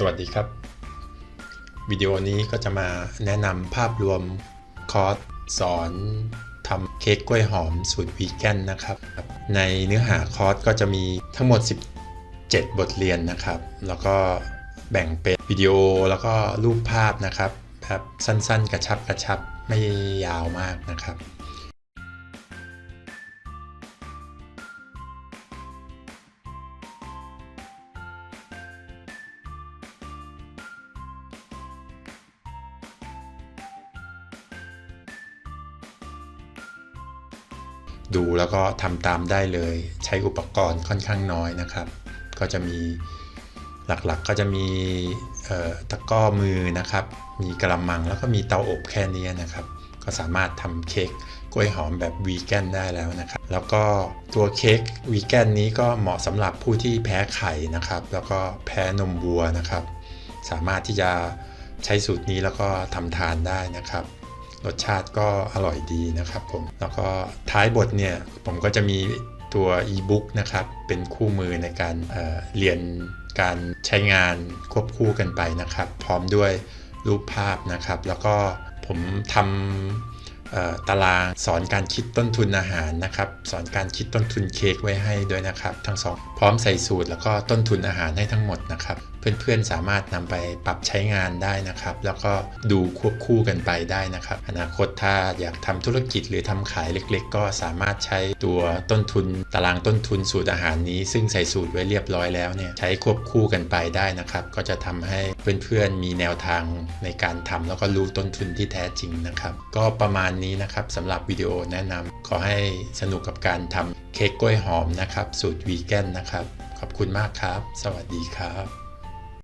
สวัสดีครับ วิดีโอนี้ก็จะมาแนะนำภาพรวมคอร์สสอนทำเค้กกล้วยหอมสูตรวีแกนนะครับ ในเนื้อหาคอร์สก็จะมีทั้งหมด 17 บทเรียนนะครับ แล้วก็แบ่งเป็นวิดีโอแล้วก็รูปภาพนะครับแบบสั้นๆ กระชับกระชับไม่ยาวมากนะครับ ดูแล้วก็ทำตามได้เลย ใช้อุปกรณ์ค่อนข้างน้อยนะครับ ก็จะมีหลักๆก็จะมีตะก้อมือนะครับ มีกระมังแล้วก็มีเตาอบแค่นี้นะครับ ก็สามารถทำเค้กกล้วยหอมแบบวีแกนได้แล้วนะครับ แล้วก็ตัวเค้กวีแกนนี้ก็เหมาะสำหรับผู้ที่แพ้ไข่นะครับ แล้วก็แพ้นมวัวนะครับ สามารถที่จะใช้สูตรนี้แล้วก็ทำทานได้นะครับ รสชาติก็อร่อยดีนะครับผม แล้วก็ท้ายบทเนี่ยผมก็จะมีตัวอีบุ๊กนะครับ เป็นคู่มือในการเเรียนการใช้งานควบคู่กันไปนะครับ พร้อมด้วยรูปภาพนะครับ แล้วก็ผมทำ ตารางสอนการคิดต้นทุนอาหารนะครับสอนการคิดต้นทุนเค้กไว้ให้ด้วยนะครับ ทั้งสองพร้อมใส่สูตรแล้วก็ต้นทุนอาหารให้ทั้งหมดนะครับเพื่อนๆสามารถนำไปปรับใช้งานได้นะครับ แล้วก็ดูควบคู่กันไปได้นะครับ อนาคตถ้าอยากทำธุรกิจหรือทำขายเล็กๆ ก็สามารถใช้ตัวต้นทุนตารางต้นทุนสูตรอาหารนี้ ซึ่งใส่สูตรไว้เรียบร้อยแล้วเนี่ยใช้ควบคู่กันไปได้นะครับ ก็จะทำให้เพื่อนๆมีแนวทางในการทำแล้วก็รู้ต้นทุนที่แท้จริงนะครับ ก็ประมาณนี้นะครับสำหรับวิดีโอแนะนำขอให้สนุกกับการทำเค้กกล้วยหอมนะครับ สูตรวีแกนนะครับ ขอบคุณมากครับ สวัสดีครับ